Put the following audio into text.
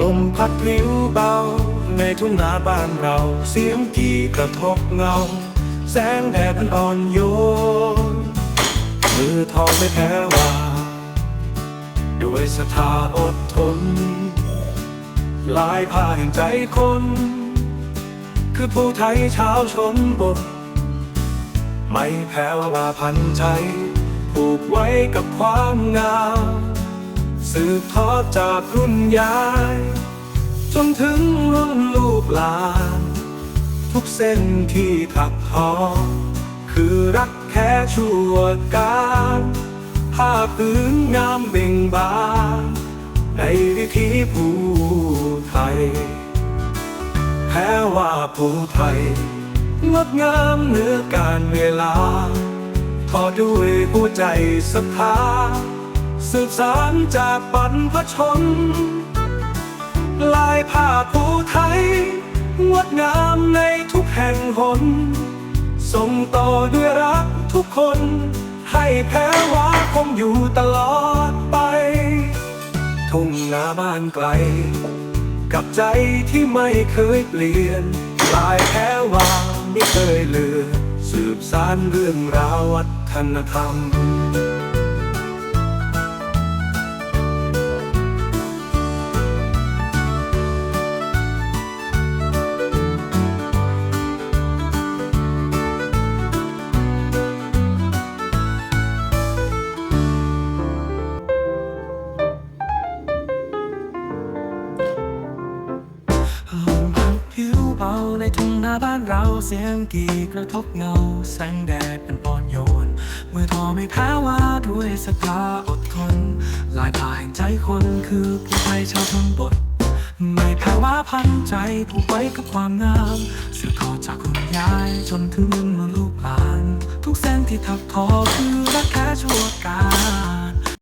ลมพัดพลิ้วเบา ในทุ่งนาบ้านเรา เสียงกี่กระทบเงา แสงแดดมันอ่อนโยน มือทองไม่แพ้ว่าด้วยศรัทธาอดทน ลายผ้าแห่งใจคน คือผู้ไทยชาวชนบท ไม่แพ้ว่าพันใจ ผูกไว้กับความงาม สืบทอดจากรุ่นยาย จนถึงรุ่นลูกหลาน ทุกเส้นที่ถักทอคือรักแค่ชั่วการผ้าพื้นงามเบ่งบาน ในวิถีผู้ไทยแพ้ว่าผู้ไทยงดงามเหนือการเวลาพอด้วยผู้ใจศรัทธา สืบสานจากบรรพชน ลายผ้าผู้ไทย งดงามในทุกแห่งหน ส่งต่อด้วยรักทุกคน ให้แพ้วาคงอยู่ตลอดไป ทุ่งนาบ้านไกล กับใจที่ไม่เคยเปลี่ยน ลายแพ้วาไม่เคยเลือ สืบสานเรื่องราววัฒนธรรม ในทุ่งนาบ้านเราเสียงกีกระทบเงา แสงแดดเป็นอ่อนโยน มือทอไม่แพ้ว่าด้วยศรัทธาอดทนลายผ้าแห่งใจคนคือผู้ไทยชาวชนบท ไม่แพ้ว่าพันใจผูกไว้กับความงาม สืบทอดจากคุณยายจนถึงรุ่นลูกหลาน ทุกเส้นที่ถักทอคือรักแค่ชั่วการ